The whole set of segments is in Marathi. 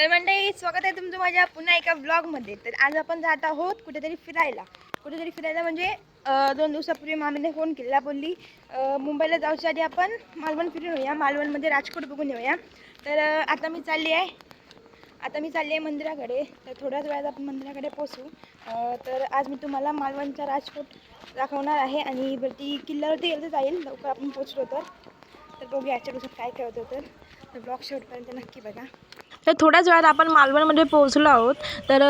तर मंडळी स्वागत आहे तुमचं माझ्या पुन्हा एका ब्लॉगमध्ये तर आज आपण जात आहोत कुठेतरी फिरायला. कुठेतरी फिरायला म्हणजे दोन दिवसापूर्वी मामीने फोन केलेला बोलली मुंबईला जाऊच्या आधी आपण मालवण फिरून येऊया मालवणमध्ये राजकोट बघून येऊया. तर आता मी चालली आहे. आता मी चालली आहे मंदिराकडे. तर थोड्याच वेळात आपण मंदिराकडे पोचू तर आज मी तुम्हाला मालवणचा राजकोट दाखवणार आहे आणि वरती किल्ल्यावरती गेलं तर जाईल लवकर आपण पोचलो तर. तर बघूया आजच्या दिवसात काय काय होतं तर तर ब्लॉग शेवटपर्यंत नक्की बघा. तर थोड्याच वेळात आपण मालवणमध्ये पोहोचलो आहोत. तर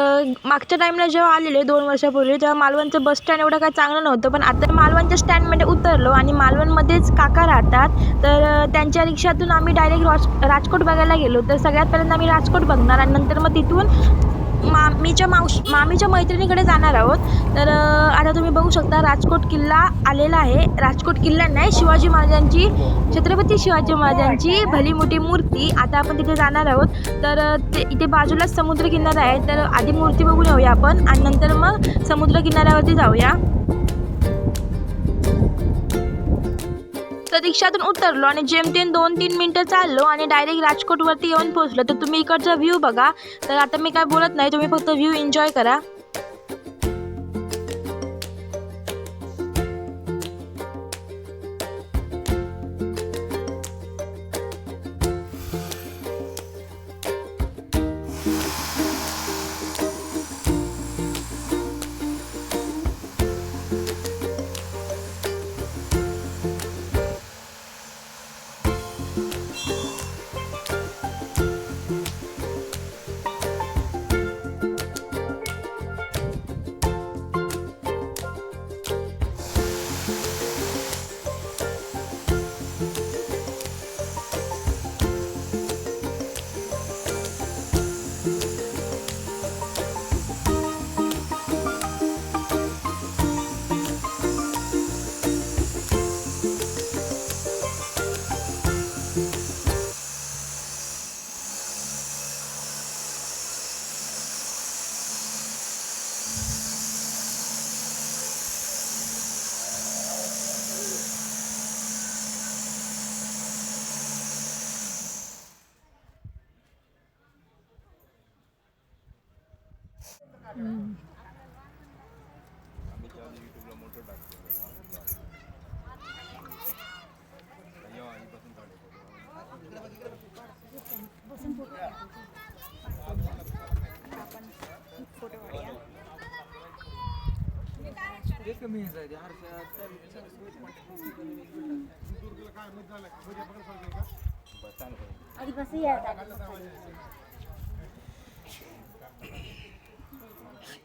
मागच्या टाईमला जेव्हा आलेले दोन वर्षापूर्वी तेव्हा मालवणचं बस स्टँड एवढं काय चांगलं नव्हतं. पण आता मालवणच्या स्टँडमध्ये उतरलो आणि मालवणमध्येच काका राहतात. तर त्यांच्या रिक्षातून आम्ही डायरेक्ट राज राजकोट बघायला गेलो. तर सगळ्यात पहिल्यांदा आम्ही राजकोट बघणार आणि नंतर मग तिथून मामीच्या मावशी मामीच्या मैत्रिणीकडे जाणार आहोत. तर आता तुम्ही बघू शकता राजकोट किल्ला आलेला आहे. राजकोट किल्ला नाही शिवाजी महाराजांची छत्रपती शिवाजी महाराजांची भली मोठी मूर्ती. आता आपण तिथे जाणार आहोत. तर ते इथे बाजूलाच समुद्र किनारा आहे. तर आधी मूर्ती बघून येऊया आपण आणि नंतर मग समुद्र किनाऱ्यावरती जाऊया. रिक्षातून उतरलो आणि जेमतेम दोन तीन मिनटं चाललो आणि डायरेक्ट राजकोटवरती येऊन पोहोचलो. तर तुम्ही इकडचा व्ह्यू बघा. तर आता मी काय बोलत नाही तुम्ही फक्त व्ह्यू एन्जॉय करा.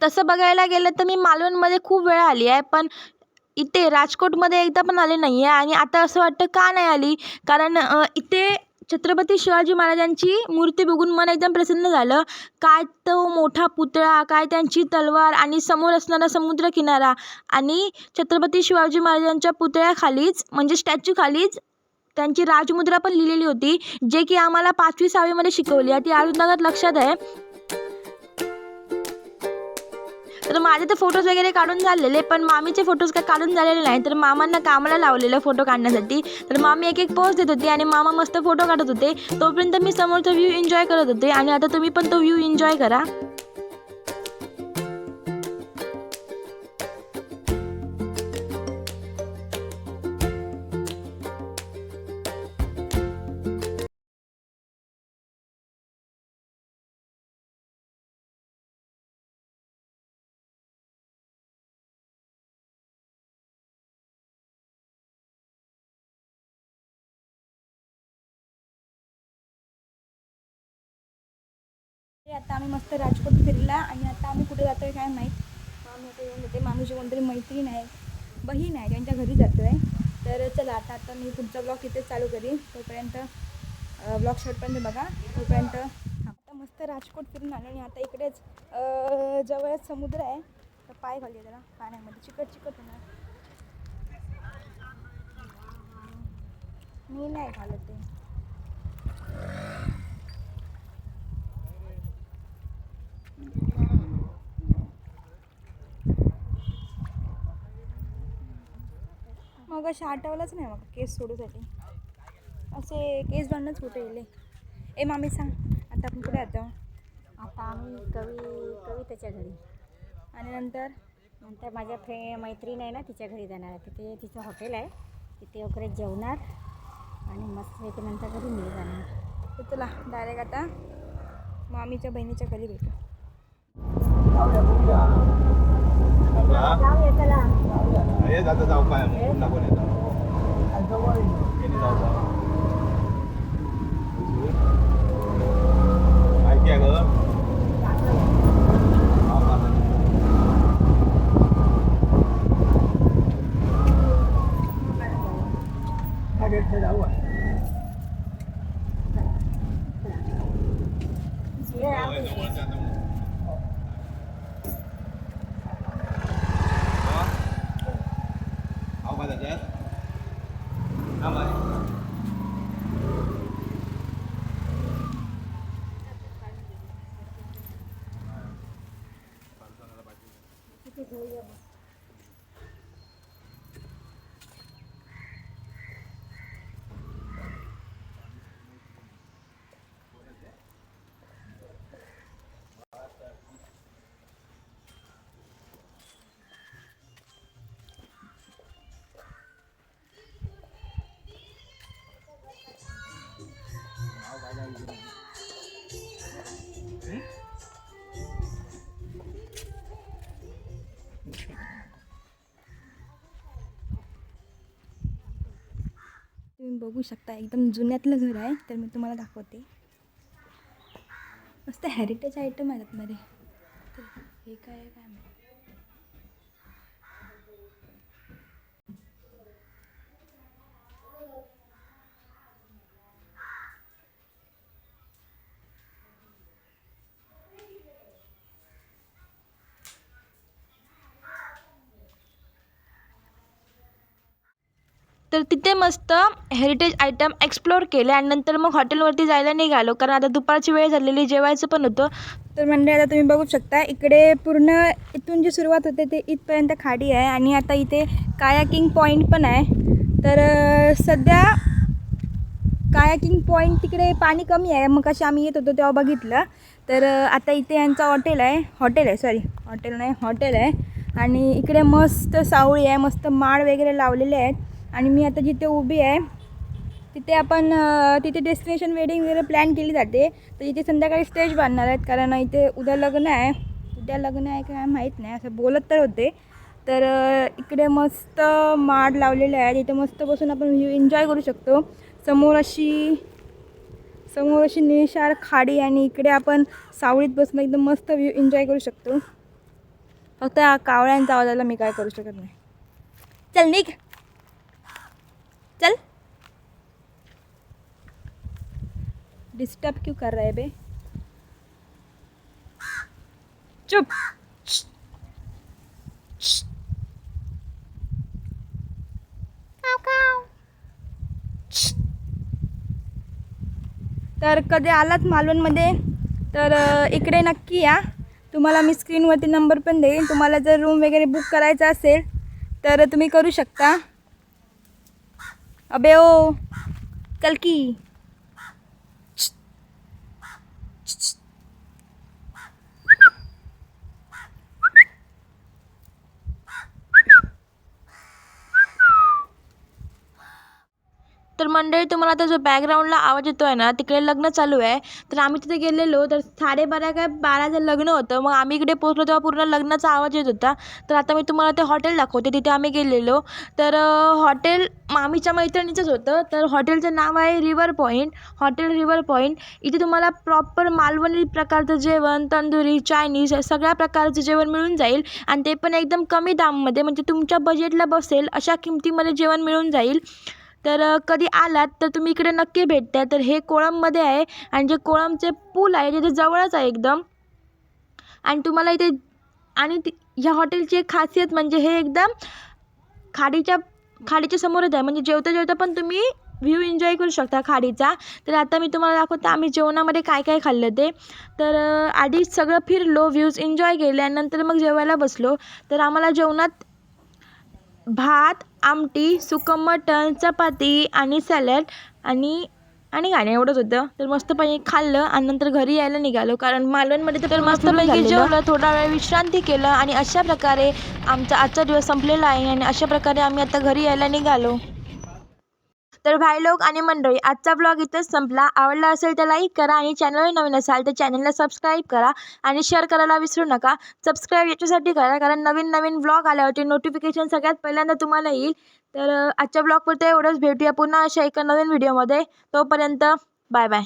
तसं बघायला गेलं तर मी मालवणमध्ये खूप वेळा आली आहे पण इथे राजकोटमध्ये एकदा पण आले नाही आहे आणि आता असं वाटतं का नाही आली? कारण इथे छत्रपती शिवाजी महाराजांची मूर्ती बघून मन एकदम प्रसन्न झालं. काय तो मोठा पुतळा काय त्यांची तलवार आणि समोर असणारा समुद्र किनारा आणि छत्रपती शिवाजी महाराजांच्या पुतळ्याखालीच म्हणजे स्टॅच्यूखालीच त्यांची राजमुद्रा पण लिहिलेली होती जे की आम्हाला पाचवी सहावीमध्ये शिकवली. आहे ती अजून लक्षात आहे तर माझे तर फोटोज वगैरे काढून झालेले पण मामीचे फोटोज काय काढून झालेले नाही. तर मामांना कामाला लावलेलं फोटो काढण्यासाठी. तर मामी एक एक पोज देत होती आणि मामा मस्त फोटो काढत होते. तोपर्यंत मी समोरचा व्ह्यू एन्जॉय करत होते आणि आता तुम्ही पण तो व्ह्यू एन्जॉय करा. आता आम्ही मस्त राजकोट फिरला आणि आता आम्ही कुठे जातो आहे काय माहीत. मामी आता येऊन जाते मामीची कोणतरी मैत्रीण आहे बहीण आहे त्यांच्या घरी जातो आहे तर चला आता आता मी पुढचा ब्लॉग इथेच चालू करीन. तोपर्यंत ब्लॉग शेवटपर्यंत बघा. तोपर्यंत आता मस्त राजकोट फिरून आलो आणि आता इकडेच जवळच समुद्र आहे. तर पाय घालूया जरा पाण्यामध्ये. चिकट चिकट होणार. मी नाही घालत ते. मग अशा आठवलंच नाही मग केस सोडूसाठी. असे केस बांधणंच कुठे येले ए मामी सांग आता आपण कुठे जातो आता आम्ही कवी कवितेच्या घरी. आणि नंतर? नंतर माझ्या फ्रे मैत्रीण आहे ना तिच्या घरी जाणार आहे. तिथे तिचं हॉटेल आहे. तिथे वगैरे जेवणार आणि मस्त नंतर घरी मी जाणार. तर चला डायरेक्ट आता मामीच्या बहिणीच्या घरी भेटू. जाऊया चला. जातं जाऊ काय मग पुन्हा कोण येतं यांनी जाऊ का? माहिती आहे ग हा, हा. होय, जवळच बघू शकता. एकदम जुन्यातलं घर आहे तर मी तुम्हाला दाखवते. मस्त हेरिटेज आयटम आहेत आतमध्ये हे काय काय तर तिथे मस्त हेरिटेज आयटम एक्सप्लोअर केले आणि नंतर मग हॉटेलवरती जायला निघालो. कारण आता दुपारची वेळ झालेली जेवायचं पण होतं. तर म्हणजे आता तुम्ही बघू शकता इकडे पूर्ण इथून जी सुरुवात होते ते इथपर्यंत खाडी आहे आणि आता इथे कायाकिंग पॉईंट पण आहे. तर सध्या कायाकिंग पॉईंट तिकडे पाणी कमी आहे. मग कसे आम्ही येत होतो तेव्हा बघितलं. तर आता इथे यांचं हॉटेल आहे. हॉटेल आहे सॉरी हॉटेल नाही हॉटेल आहे. आणि इकडे मस्त सावळी आहे मस्त माळ वगैरे लावलेले आहेत. आणि मी आता जिथे उभी आहे तिथे आपण तिथे डेस्टिनेशन वेडिंग वगैरे प्लॅन केली जाते. तर इथे संध्याकाळी स्टेज बांधणार आहेत कारण इथे उद्या लग्न आहे. उद्या लग्न आहे काय माहीत नाही असं बोलत तर होते. तर इकडे मस्त माड लावलेले आहे इथे मस्त बसून आपण व्ह्यू एन्जॉय करू शकतो. समोर अशी समोर अशी निशार खाडी आणि इकडे आपण सावळीत बसून एकदम मस्त व्ह्यू एन्जॉय करू शकतो. फक्त कावळ्यांचा आवाजाला मी काय करू शकत नाही. चल निघ. चल। डिस्टर्ब क्यों कर रहा है बे? चुप। तर कधी आलात मालवणमध्ये? तर इकडे नक्की या. तुम्हाला मी स्क्रीनवरती नंबर पण देईन. तुम्हाला जर रूम वगैरे बुक करायचा असेल तर तुम्ही करू शकता. अबे ओ चल की तर मंडळी तुम्हाला आता जो बॅकग्राऊंडला आवाज येतो आहे ना तिकडे लग्न चालू आहे. तर आम्ही तिथे गेलेलो तर साडेबारा काय बाराचं लग्न होतं. मग आम्ही इकडे पोचलो तेव्हा पूर्ण लग्नाचा आवाज येत होता. तर आता मी तुम्हाला ते हॉटेल दाखवते तिथे आम्ही गेलेलो. तर हॉटेल मामीच्या मैत्रिणीचंच होतं. तर हॉटेलचं नाव आहे river point hotel river point इथे तुम्हाला प्रॉपर मालवणी प्रकारचं जेवण तंदुरी चायनीज सगळ्या प्रकारचं जेवण मिळून जाईल. आणि ते पण एकदम कमी दाममध्ये म्हणजे तुमच्या बजेटला बसेल अशा किमतीमध्ये जेवण मिळून जाईल. तर कधी आलात तर तुम्ही इकडे नक्की भेटता तर हे कोळममध्ये आहे आणि जे कोळमचे पूल आहे तिथे जवळच आहे एकदम. आणि तुम्हाला इथे आणि ती ह्या हॉटेलची एक खासियत म्हणजे हे एकदम खाडीच्या खाडीच्या समोरच आहे. म्हणजे जेवता जेवता पण तुम्ही व्ह्यू एन्जॉय करू शकता खाडीचा. तर आता मी तुम्हाला दाखवते आम्ही जेवणामध्ये काय काय खाल्लं ते. तर आधी सगळं फिरलो व्ह्यूज एन्जॉय केले आणि नंतर मग जेवायला बसलो. तर आम्हाला जेवणात भात आमटी सुकं मटण चपाती आणि सॅलड आणि आणि गाणे एवढंच होतं. तर मस्तपैकी खाल्लं आणि नंतर घरी यायला निघालो. कारण मालवणमध्ये तर मस्तपैकी जेवलं थोडा वेळ विश्रांती केलं आणि अशा प्रकारे आमचा आजचा दिवस संपलेला आहे आणि अशा प्रकारे आम्ही आता घरी यायला निघालो. तर भाई लोक आणि मंडळी आजचा ब्लॉग इथंच संपला. आवडला असेल तर लाईक करा आणि चॅनल नवीन असाल तर चॅनलला सबस्क्राईब करा आणि शेअर करायला विसरू नका. सबस्क्राईब याच्यासाठी करा कारण नवीन नवीन ब्लॉग आल्यावरती नोटिफिकेशन सगळ्यात पहिल्यांदा तुम्हाला येईल. तर आजच्या ब्लॉगपुरतं एवढंच. भेटूया पुन्हा अशा एका नवीन व्हिडिओमध्ये तोपर्यंत बाय बाय